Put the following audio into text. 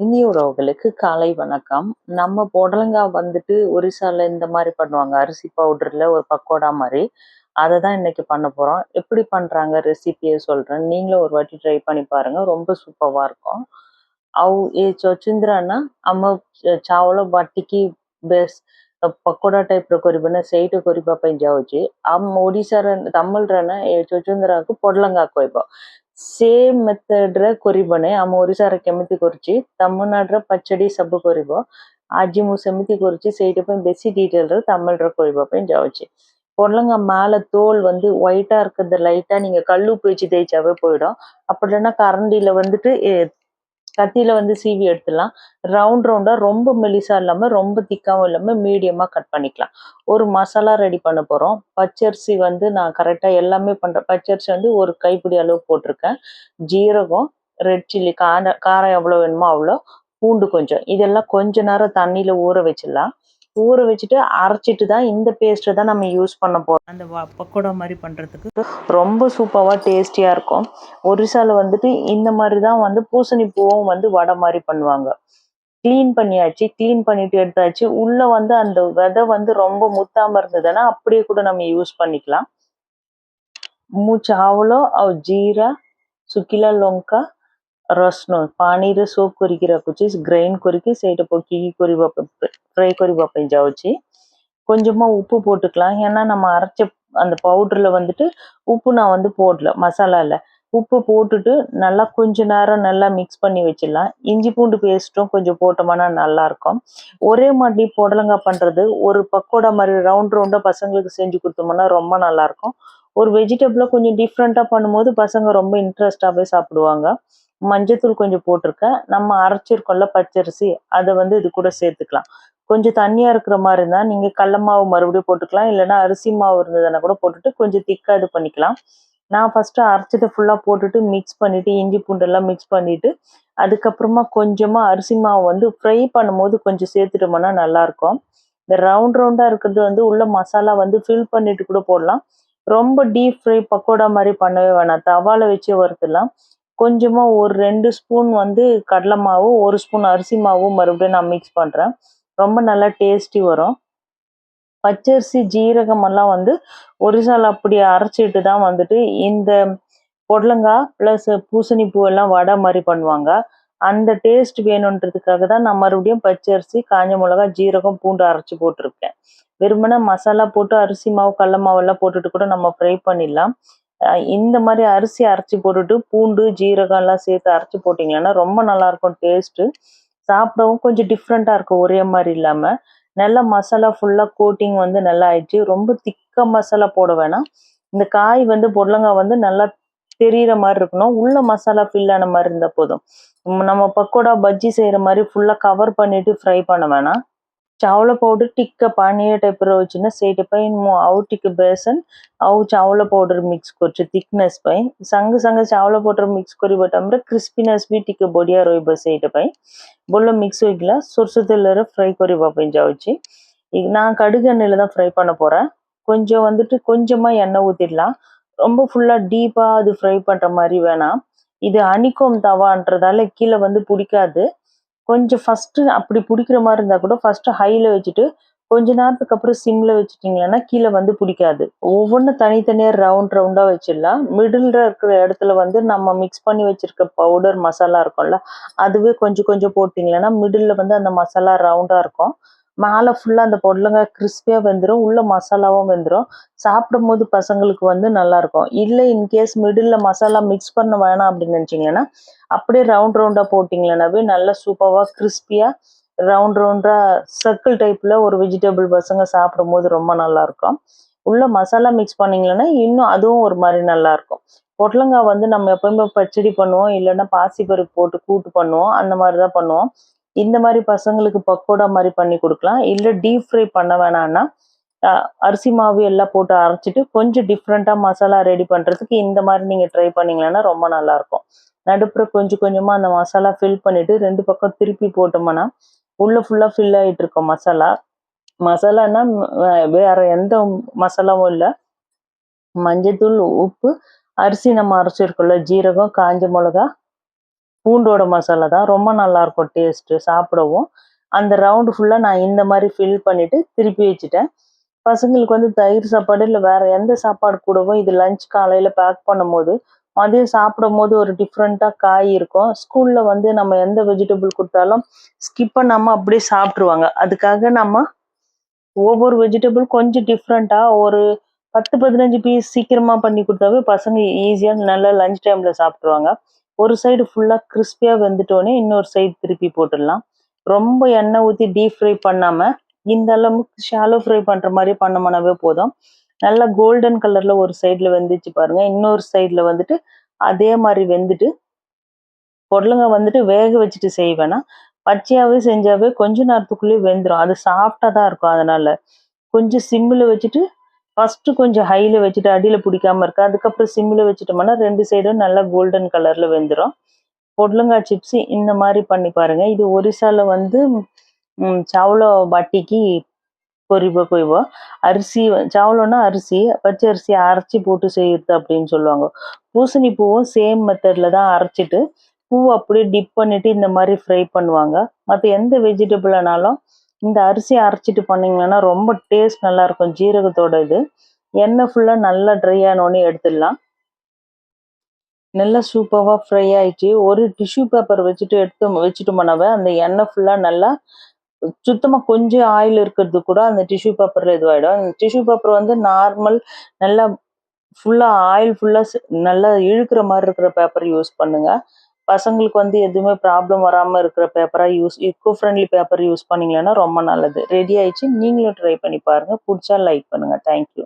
இனிய உறவுகளுக்கு காலை வணக்கம் நம்ம புடலங்காய் வந்துட்டு ஒரிசால இந்த மாதிரி பண்ணுவாங்க அரிசி பவுடர்ல ஒரு பக்கோடா மாதிரி அதை தான் இன்னைக்கு பண்ண போறோம் எப்படி பண்றாங்க ரெசிபியை சொல்றேன் நீங்களும் ஒரு வாட்டி ட்ரை பண்ணி பாருங்க ரொம்ப சூப்பராக இருக்கும் ଆଉ ଏ ଚଚିନ୍ଦ୍ରା ନା ଆମ ଚାଉଳ ବାଟିକି ବେଶ ପକୋଡା ଟାଇପ ର କରିବେ ନା ସେଇଟା କରିବା ପାଇଁ ଯାଉଛି ଆମ ଓଡିଶାର ତାମିଲରେ ନା ଏ ଚଚୁନ୍ଦ୍ରାକୁ ପଡଲଙ୍ଗା କହିବ ಸೇಮ್ ಮೆಥಡ್ ರ ಕೊರಿಬೊನೆ ಆಮ ಒರಿಸಾರೆ ಕೆಮಿತಿ ಕೊರ್ಚಿ ತಮಿಳುನಾಡು ರ ಪಚ್ಚಡಿ ಸಬ್ಬು ಕೊರಿಬೊ ಆಜಿ ಮು ಸೆಮಿತಿ ಕೊರ್ಚಿ ಸೇಯ್ಡೆ ಪೋಯಿ ಬೆಸಿ ಡೀಟೇಲ್ ರ ತಮಿಳ್ ರ ಕೊರಿಬೊ ಪೋಯಿ ಜಾವಚಿ பொடலங்கா மேல தோல் வந்து ஒயிட்டா இருக்கிறது லைட்டா நீங்க கல்லு பேச்சு தேய்ச்சாவே போயிடும் அப்படி இல்லைன்னா கரண்டியில வந்துட்டு கத்தியில வந்து சீவி எடுத்துடலாம். ரவுண்ட் ரவுண்டா ரொம்ப மெலிசா இல்லாம ரொம்ப திக்காவும் இல்லாம மீடியமா கட் பண்ணிக்கலாம். ஒரு மசாலா ரெடி பண்ண போறோம். பச்சரிசி வந்து நான் கரெக்டா எல்லாமே பண்ணுறேன் பச்சரிசி வந்து ஒரு கைப்பிடி அளவு போட்டிருக்கேன். ஜீரகம் ரெட் சில்லி கார காரம் எவ்வளோ வேணுமோ அவ்வளோ பூண்டு கொஞ்சம். இதெல்லாம் கொஞ்ச நேரம் தண்ணியில ஊற வச்சிடலாம். ஊற வச்சுட்டு அரைச்சிட்டு தான் இந்த பேஸ்ட்டை தான் நம்ம யூஸ் பண்ண போகிறோம் அந்த பக்கோடா மாதிரி பண்ணுறதுக்கு ரொம்ப சூப்பராக டேஸ்டியாக இருக்கும். ஒரிசாவில் வந்துட்டு இந்த மாதிரி தான் வந்து பூசணி பூவும் வந்து வடை மாதிரி பண்ணுவாங்க. க்ளீன் பண்ணியாச்சு கிளீன் பண்ணிட்டு எடுத்தாச்சு. உள்ளே வந்து அந்த விதை வந்து ரொம்ப முத்தாமல் இருந்ததுன்னா அப்படியே கூட நம்ம யூஸ் பண்ணிக்கலாம். மூச்சாவலோ அவ் ஜீரா சுக்கிலா லொங்கா ଲଙ୍କା ରସୁଣ ପାଣିରେ ସୋକ୍ କରିକି ରଖୁଛି ଗ୍ରାଇଣ୍ଡ କରିକି ସେଇଟା ପକେଇକି କରିବା ஃப்ரை କରିବା ପାଇଁ ଯାଉଛି கொஞ்சமா உப்பு போட்டுக்கலாம் ஏன்னா நம்ம அரைச்ச அந்த பவுடர்ல வந்துட்டு உப்பு நான் வந்து போடல மசாலால உப்பு போட்டுட்டு நல்லா கொஞ்ச நேரம் நல்லா மிக்ஸ் பண்ணி வச்சிடலாம் இஞ்சி பூண்டு பேஸ்ட்டும் கொஞ்சம் போட்டோம்னா நல்லா இருக்கும் ஒரே மாதிரி புடலங்காய் பண்றது ஒரு பக்கோடா மாதிரி ரவுண்ட் ரவுண்டா பசங்களுக்கு செஞ்சு கொடுத்தோம்னா ரொம்ப நல்லா இருக்கும் ஒரு வெஜிடபிளை கொஞ்சம் டிஃப்ரெண்டா பண்ணும்போது பசங்க ரொம்ப இன்ட்ரெஸ்டாவே சாப்பிடுவாங்க மஞ்சத்தூள் கொஞ்சம் போட்டிருக்கேன். நம்ம அரைச்சிருக்கோம்ல பச்சரிசி அதை வந்து இது கூட சேர்த்துக்கலாம். கொஞ்சம் தண்ணியாக இருக்கிற மாதிரி இருந்தால் நீங்கள் கடல மாவு மறுபடியும் போட்டுக்கலாம். இல்லைன்னா அரிசி மாவு இருந்ததுன்னா கூட போட்டுட்டு கொஞ்சம் திக்கா இது பண்ணிக்கலாம். நான் ஃபஸ்ட்டு அரைச்சதை ஃபுல்லாக போட்டுட்டு மிக்ஸ் பண்ணிவிட்டு இஞ்சி பூண்டெல்லாம் மிக்ஸ் பண்ணிட்டு அதுக்கப்புறமா கொஞ்சமாக அரிசி மாவு வந்து ஃப்ரை பண்ணும்போது கொஞ்சம் சேர்த்துட்டோம்னா நல்லாயிருக்கும். இந்த ரவுண்ட் ரவுண்டாக இருக்கிறது வந்து உள்ள மசாலா வந்து ஃபில் பண்ணிட்டு கூட போடலாம். ரொம்ப டீப் ஃப்ரை பக்கோடா மாதிரி பண்ணவே வேணாம். தவாலை வச்சு வறுத்துடலாம். கொஞ்சமாக ஒரு ரெண்டு ஸ்பூன் வந்து கடலை மாவு ஒரு ஸ்பூன் அரிசி மாவும் மறுபடியும் நான் மிக்ஸ் பண்றேன். ரொம்ப நல்லா டேஸ்டி வரும். பச்சரிசி ஜீரகம் எல்லாம் வந்து ஒரிசால் அப்படி அரைச்சிட்டு தான் வந்துட்டு இந்த பொடலங்காய் ப்ளஸ் பூசணி பூ எல்லாம் வடை மாதிரி பண்ணுவாங்க. அந்த டேஸ்ட் வேணுன்றதுக்காக தான் நான் மறுபடியும் பச்சரிசி காஞ்ச மிளகாய் ஜீரகம் பூண்டு அரைச்சி போட்டிருக்கேன். வெறுமனே மசாலா போட்டு அரிசி மாவு கடல மாவு எல்லாம் போட்டுட்டு கூட நம்ம ஃப்ரை பண்ணிடலாம். இந்த மாதிரி அரிசி அரைச்சி போட்டுட்டு பூண்டு ஜீரகம் எல்லாம் சேர்த்து அரைச்சி போட்டிங்கன்னா ரொம்ப நல்லா இருக்கும் டேஸ்ட்டு சாப்பிடவும் கொஞ்சம் டிஃப்ரெண்ட்டாக இருக்கும் ஒரே மாதிரி இல்லாமல் நல்லா மசாலா ஃபுல்லாக கோட்டிங் வந்து நல்லா ஆயிடுச்சு. ரொம்ப திக்க மசாலா போட வேணாம். இந்த காய் வந்து பொடலங்காய் வந்து நல்லா தெரியிற மாதிரி இருக்கணும். உள்ள மசாலா ஃபில் ஆன மாதிரி இருந்தால் போதும். நம்ம பக்கோடா பஜ்ஜி செய்கிற மாதிரி ஃபுல்லாக கவர் பண்ணிட்டு ஃப்ரை பண்ண வேணாம். చావుల పౌడర్ టిక్క పానీయ టైప్లో వచ్చిన సేట్ పై అవు టిక్క బేసన్ అవు చావుల పౌడర్ మిక్స్ করছে থিকনেস পাই সঙ্গে সঙ্গে চাউল পটর মিক্স করিবাটা আমরা ক্রিস্পিনেস বি টিকে বড়িয়া রইব সেইটা পাই বললো মিক্স হইগলা সোর্স তেলরে ফ্রೈ করিবা நான் கடுகு எண்ணெயில தான் ஃப்ரை பண்ண போறேன் கொஞ்சம் வந்துட்டு கொஞ்சமாக எண்ணெய் ஊற்றிடலாம் ரொம்ப ஃபுல்லாக டீப்பாக அது ஃப்ரை பண்ணுற மாதிரி வேணாம் இது அணிக்கோம் தவான்றதால கீழே வந்து பிடிக்காது கொஞ்சம் ஃபஸ்ட்டு அப்படி பிடிக்கிற மாதிரி இருந்தா கூட ஃபஸ்ட்டு ஹைல வச்சுட்டு கொஞ்ச நேரத்துக்கு அப்புறம் சிம்ல வச்சுட்டிங்கன்னா கீழே வந்து பிடிக்காது. ஒவ்வொன்றும் தனித்தனியாக ரவுண்ட் ரவுண்டா வச்சிடலாம். மிடில் இருக்கிற இடத்துல வந்து நம்ம மிக்ஸ் பண்ணி வச்சிருக்க பவுடர் மசாலா இருக்கும்ல அதுவே கொஞ்சம் கொஞ்சம் போட்டிங்கன்னா மிடில் வந்து அந்த மசாலா ரவுண்டா இருக்கும். மேலே ஃபுல்லா அந்த பொடலங்காய் கிறிஸ்பியாக வெந்துடும் உள்ள மசாலாவும் வெந்துடும் சாப்பிடும் போது பசங்களுக்கு வந்து நல்லா இருக்கும் இல்லை இன்கேஸ் மிடில்ல மசாலா மிக்ஸ் பண்ண வேணாம் அப்படின்னு நினைச்சீங்கன்னா அப்படியே ரவுண்ட் ரவுண்டா போட்டிங்களேனாவே நல்லா சூப்பராக கிறிஸ்பியாக ரவுண்ட் ரவுண்டா சர்க்கிள் டைப்ல ஒரு வெஜிடபிள் பசங்க சாப்பிடும் போது ரொம்ப நல்லா இருக்கும் உள்ள மசாலா மிக்ஸ் பண்ணீங்கன்னா இன்னும் அதுவும் ஒரு மாதிரி நல்லா இருக்கும் பொடலங்காய் வந்து நம்ம எப்பவுமே பச்சடி பண்ணுவோம். இல்லைன்னா பாசிப்பருப்பு போட்டு கூட்டு பண்ணுவோம். அந்த மாதிரி தான் பண்ணுவோம். இந்த மாதிரி பசங்களுக்கு பக்கோடா மாதிரி பண்ணி கொடுக்கலாம். இல்லை டீப் ஃப்ரை பண்ண வேணாம்னா அரிசி மாவு எல்லாம் போட்டு அரைச்சிட்டு கொஞ்சம் டிஃப்ரெண்ட்டாக மசாலா ரெடி பண்ணுறதுக்கு இந்த மாதிரி நீங்கள் ட்ரை பண்ணீங்கன்னா ரொம்ப நல்லாயிருக்கும் நடுப்புற கொஞ்சம் கொஞ்சமாக அந்த மசாலா ஃபில் பண்ணிவிட்டு ரெண்டு பக்கம் திருப்பி போட்டோம்னா உள்ளே ஃபுல்லாக ஃபில் ஆகிட்டு இருக்கும் மசாலா. மசாலான்னா வேறு எந்த மசாலாவும் இல்லை. மஞ்சத்தூள் உப்பு அரிசி நம்ம அரைச்சிருக்கோம்ல ஜீரகம் காஞ்ச மிளகா பூண்டோட மசாலா தான். ரொம்ப நல்லா இருக்கும் டேஸ்ட்டு சாப்பிடவும். அந்த ரவுண்டு ஃபுல்லாக நான் இந்த மாதிரி ஃபில் பண்ணிவிட்டு திருப்பி வச்சுட்டேன். பசங்களுக்கு வந்து தயிர் சாப்பாடு இல்லை வேற எந்த சாப்பாடு கூடவும் இது லஞ்ச் காலையில் பேக் பண்ணும்போது மதியம் சாப்பிடும் போது ஒரு டிஃப்ரெண்ட்டாக காய் இருக்கும். ஸ்கூலில் வந்து நம்ம எந்த வெஜிடபிள் கொடுத்தாலும் ஸ்கிப் பண்ணாமல் அப்படியே சாப்பிட்ருவாங்க அதுக்காக நம்ம ஒவ்வொரு வெஜிடபிள் கொஞ்சம் டிஃப்ரெண்ட்டாக ஒரு பத்து பதினஞ்சு பீஸ் சீக்கிரமாக பண்ணி கொடுத்தாவே பசங்க ஈஸியாக நல்லா லஞ்ச் டைமில் சாப்பிட்ருவாங்க ஒரு சைடு ஃபுல்லாக கிறிஸ்பியாக வெந்துட்டோன்னே இன்னொரு சைடு திருப்பி போட்டுடலாம். ரொம்ப எண்ணெய் ஊற்றி டீப் ஃப்ரை பண்ணாமல் இந்த அளவுக்கு ஷாலோ ஃப்ரை பண்ணுற மாதிரி பண்ணோம்னாவே போதும். நல்லா கோல்டன் கலரில் ஒரு சைடில் வெந்துச்சு பாருங்கள் இன்னொரு சைடில் வந்துட்டு அதே மாதிரி வெந்துட்டு பொருளுங்க வந்துட்டு வேக வச்சுட்டு செய்வேன்னா பச்சையாகவே செஞ்சாவே கொஞ்ச நேரத்துக்குள்ளேயே வெந்துடும் அது சாஃப்டாக தான் இருக்கும் அதனால். கொஞ்சம் சிம்மில் வச்சுட்டு ஃபஸ்ட்டு கொஞ்சம் ஹையில் வச்சுட்டு அடியில் பிடிக்காம இருக்கா அதுக்கப்புறம் சிம்மில் வச்சுட்டோம்னா ரெண்டு சைடும் நல்லா கோல்டன் கலரில் வெந்துடும் பொடலங்காய் சிப்ஸு இந்த மாதிரி பண்ணி பாருங்க. இது ஒரிசாவில் வந்து ம், சாவலோ பாட்டிக்கு பொரிவோ கொய்வோ அரிசி வ- சாவலோன்னா அரிசி பச்சை அரிசி அரைச்சி போட்டு செய்யறது அப்படின்னு சொல்லுவாங்க. பூசணி பூவும் சேம் மெத்தடில் தான் அரைச்சிட்டு பூ அப்படியே டிப் பண்ணிட்டு இந்த மாதிரி ஃப்ரை பண்ணுவாங்க. மற்ற எந்த வெஜிடபிள் ஆனாலும் இந்த அரிசி அரைச்சிட்டு பண்ணிங்கன்னா ரொம்ப டேஸ்ட் நல்லா இருக்கும் ஜீரகத்தோட இது. எண்ணெய் ஃபுல்லாக நல்லா ட்ரை ஆனோடனே எடுத்துடலாம். நல்லா சூப்பராக ஃப்ரை ஆயிடுச்சு. ஒரு டிஷ்யூ பேப்பர் வச்சுட்டு எடுத்து வச்சுட்டோம்னாவே அந்த எண்ணெய் ஃபுல்லாக நல்லா சுத்தமாக கொஞ்சம் ஆயில் இருக்கிறது கூட அந்த டிஷ்யூ பேப்பரில் இதுவாகிடும் அந்த டிஷ்யூ பேப்பர் வந்து நார்மல் நல்லா ஃபுல்லாக ஆயில் ஃபுல்லாக நல்லா இழுக்கிற மாதிரி இருக்கிற பேப்பர் யூஸ் பண்ணுங்க. பசங்களுக்கு வந்து எதுவுமே ப்ராப்ளம் வராமல் இருக்கிற பேப்பராக use eco friendly paper use பண்ணீங்கன்னா ரொம்ப நல்லது. ரெடி ஆயிடுச்சு. நீங்களும் ட்ரை பண்ணி பாருங்க. பிடிச்சா லைக் பண்ணுங்க. தேங்க்யூ